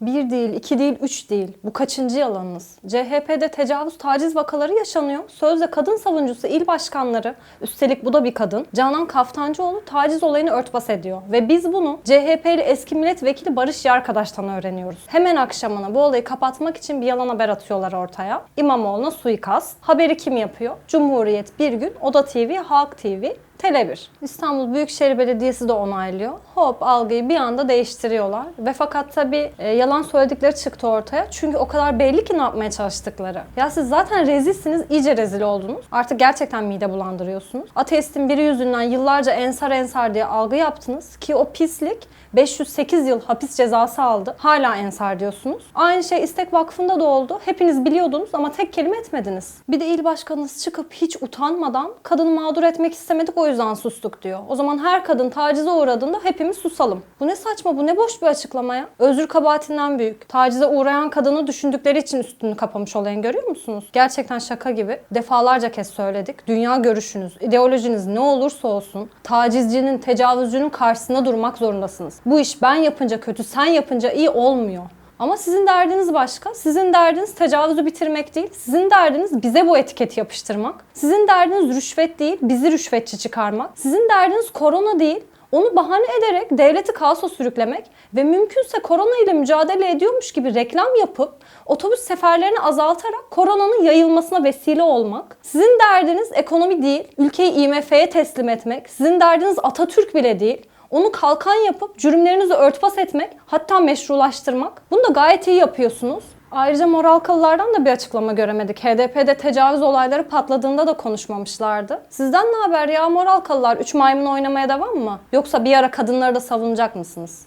Bir değil, iki değil, üç değil. Bu kaçıncı yalanınız? CHP'de tecavüz, taciz vakaları yaşanıyor. Sözde kadın savunucusu il başkanları, üstelik bu da bir kadın, Canan Kaftancıoğlu taciz olayını örtbas ediyor. Ve biz bunu CHP'li eski milletvekili Barış Yarkadaş'tan öğreniyoruz. Hemen akşamına bu olayı kapatmak için bir yalan haber atıyorlar ortaya. İmamoğlu'na suikast. Haberi kim yapıyor? Cumhuriyet Bir Gün, Oda TV, Halk TV, Tele1. İstanbul Büyükşehir Belediyesi de onaylıyor. Hop algıyı bir anda değiştiriyorlar. Ve fakat tabii e, yalan söyledikleri çıktı ortaya. Çünkü o kadar belli ki ne yapmaya çalıştıkları. Ya siz zaten rezilsiniz, iyice rezil oldunuz. Artık gerçekten mide bulandırıyorsunuz. Ateistin biri yüzünden yıllarca ensar ensar diye algı yaptınız. Ki o pislik 508 yıl hapis cezası aldı. Hala ensar diyorsunuz. Aynı şey İstek Vakfı'nda da oldu. Hepiniz biliyordunuz ama tek kelime etmediniz. Bir de il başkanınız çıkıp hiç utanmadan kadını mağdur etmek istemedik o yüzden sustuk diyor. O zaman her kadın tacize uğradığında hepimiz susalım. Bu ne saçma, bu ne boş bir açıklama ya. Özür kabahatinden büyük. Tacize uğrayan kadını düşündükleri için üstünü kapamış olayın görüyor musunuz? Gerçekten şaka gibi. Defalarca kez söyledik. Dünya görüşünüz, ideolojiniz ne olursa olsun tacizcinin, tecavüzcünün karşısında durmak zorundasınız. Bu iş ben yapınca kötü, sen yapınca iyi olmuyor. Ama sizin derdiniz başka. Sizin derdiniz tecavüzü bitirmek değil. Sizin derdiniz bize bu etiketi yapıştırmak. Sizin derdiniz rüşvet değil, bizi rüşvetçi çıkarmak. Sizin derdiniz korona değil. Onu bahane ederek devleti kaosa sürüklemek ve mümkünse korona ile mücadele ediyormuş gibi reklam yapıp otobüs seferlerini azaltarak koronanın yayılmasına vesile olmak. Sizin derdiniz ekonomi değil, ülkeyi IMF'ye teslim etmek. Sizin derdiniz Atatürk bile değil. Onu kalkan yapıp cürümlerinizi örtbas etmek, hatta meşrulaştırmak. Bunu da gayet iyi yapıyorsunuz. Ayrıca moral kalılardan da bir açıklama göremedik. HDP'de tecavüz olayları patladığında da konuşmamışlardı. Sizden ne haber ya moral kalılar? Üç maymun oynamaya devam mı? Yoksa bir ara kadınları da savunacak mısınız?